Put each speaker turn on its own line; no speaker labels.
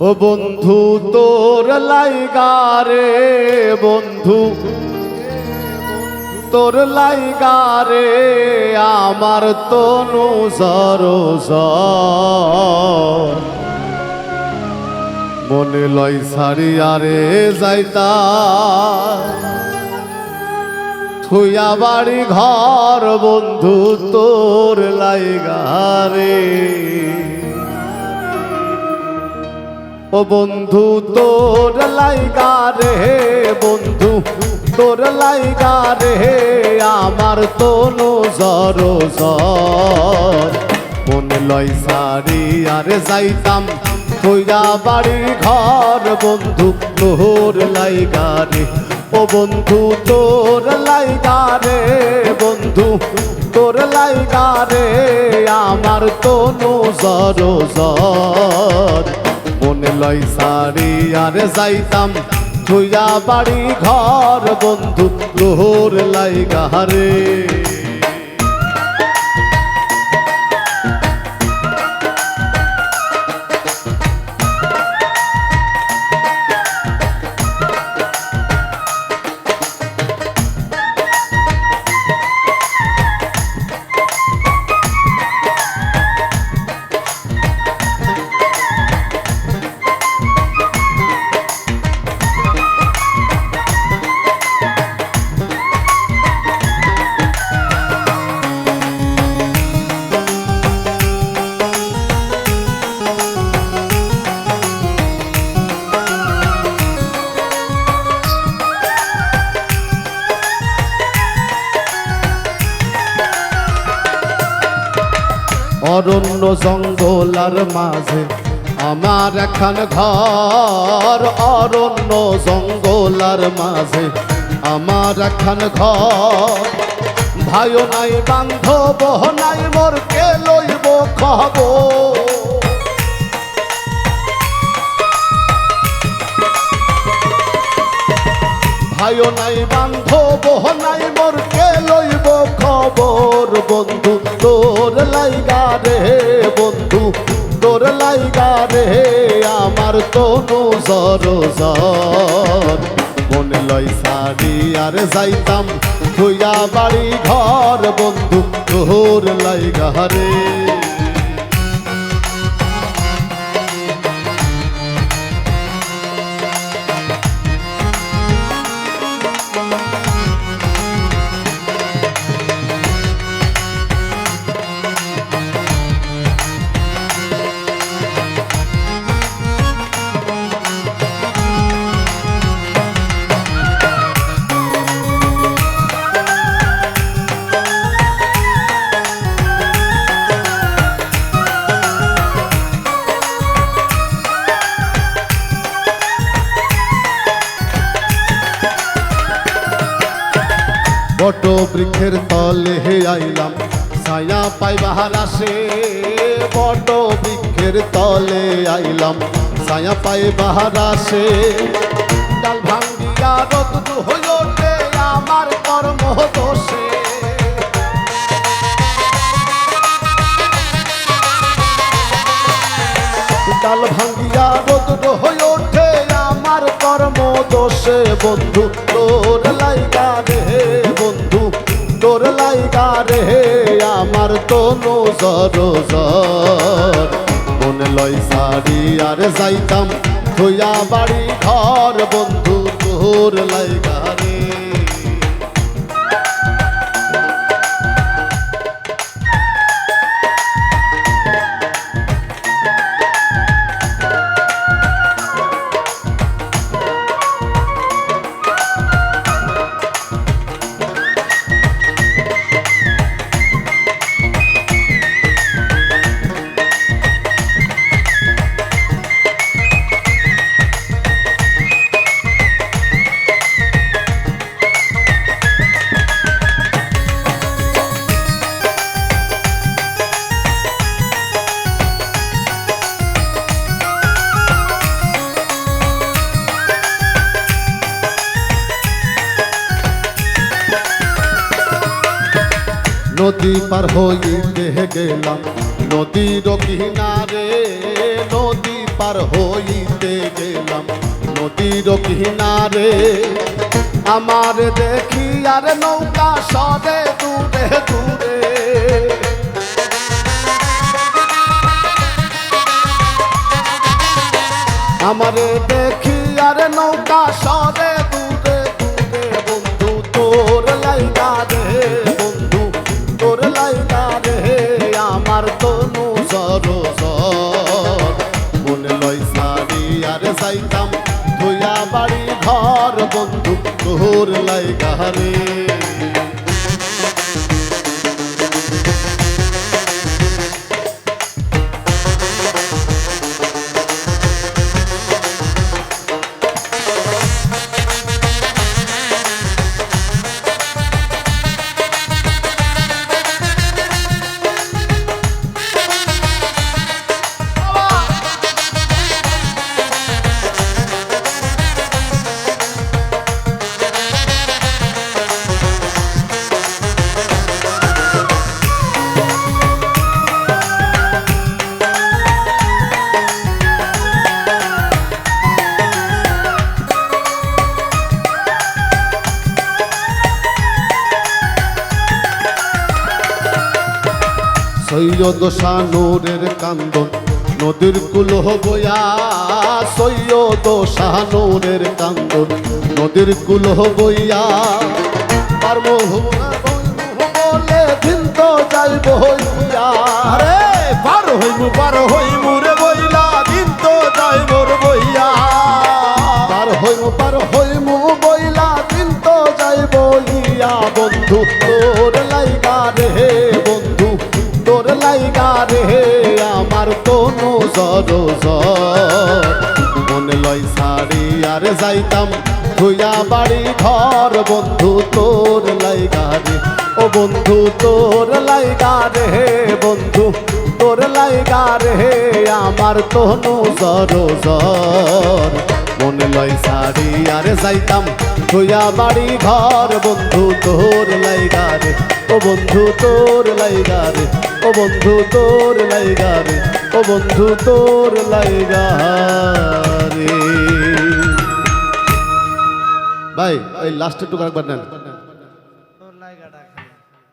ও বন্ধু, তোর লাইগারে বন্ধু। তোর লাইগারে আমার তনু জর। মনে লয় সারি আরে যাইতা। থুইয়া বাড়ি ঘর, বন্ধু, তোর লাইগারে ও বন্ধু, তোর লাইগা রে বন্ধু, তোর লাইগা রে আমার তনু জর জর মন লয় সারি আরে যাইতাম, কইরা বাড়ি ঘর, বন্ধু, তোর লাইগা রে। ও বন্ধু, তোর লাইগা রে বন্ধু, তোর লাইগা রে আমার তনু জর জর লয় সারি আর যাইতাম ধুইয়া বাড়ি ঘর বন্ধু লাই লাইগারে অরণ্য জঙ্গলার মাঝে। আমার এখন ঘর অরণ্য জঙ্গলার মাঝে। আমার এখন ঘর ভাই নাই, বান্ধব নাই, মোর কে লইব খবর? ভাইও নাই বান্ধব নাই মোর কে লইব খবর, বন্ধু। তোর লাইগা রে বন্ধু, তোর লাইগা রে, আমার তনু জর মনে লই সারি আর যাইতাম থুইয়া বাড়ি ঘর, বন্ধু। তোর লাইগা রে। বট বৃক্ষের তলে হে আইলাম। ছায়া পাই আসে বট বৃক্ষের তলে আইলাম। ছায়া পাই আসে ডাল ভাঙ্গিয়া রোদ হইল আমার কর্ম দোষে। ডাল ভাঙ্গিয়া রোদ হয়ে ওঠে আমার কর্ম দোষে। বন্ধু, তোর লাইগা রে তোর লাইগা রে, আমার তনু জর জর মন লয় সারি আর যাইতাম থইয়া বাড়ি ঘর, বন্ধু তোর লাইগা রে। নদী পার হইতে গেলাম। নদীর কিনারে নদী পার হইতে গেলাম। নদীর কিনারে আমার দেখি আর নৌকা সরে দূরে দূরে। আমারে দেখি তোর লাইগা রে। সৈয়দ শানুরের কান্দন। নদীর কুল হবয়া সৈয়দ শানুরের কান্দন। নদীর কুল বইয়া পারব বলে দিন তো যাইব হইয়া।
আরে পার হইমু পার হইমু
কোনো জর জর মনে লই সারি, আর যাইতাম ধুইয়া বাড়ি ঘর। বন্ধু তোর লাইগা রে, ও বন্ধু তোর লাইগা রে বন্ধু তোর লাইগা রে আমার তনু জর মনে লয় সারি, আর যাইতাম ধুইয়া বাড়ি ঘর। বন্ধু তোর লাইগা রে, ও বন্ধু তোর লাইগা রে, ও বন্ধু তোর লাইগা রে। ও বন্ধু তোর লাইগা রে। ভাই ওই লাস্টের টুকু একবার নেন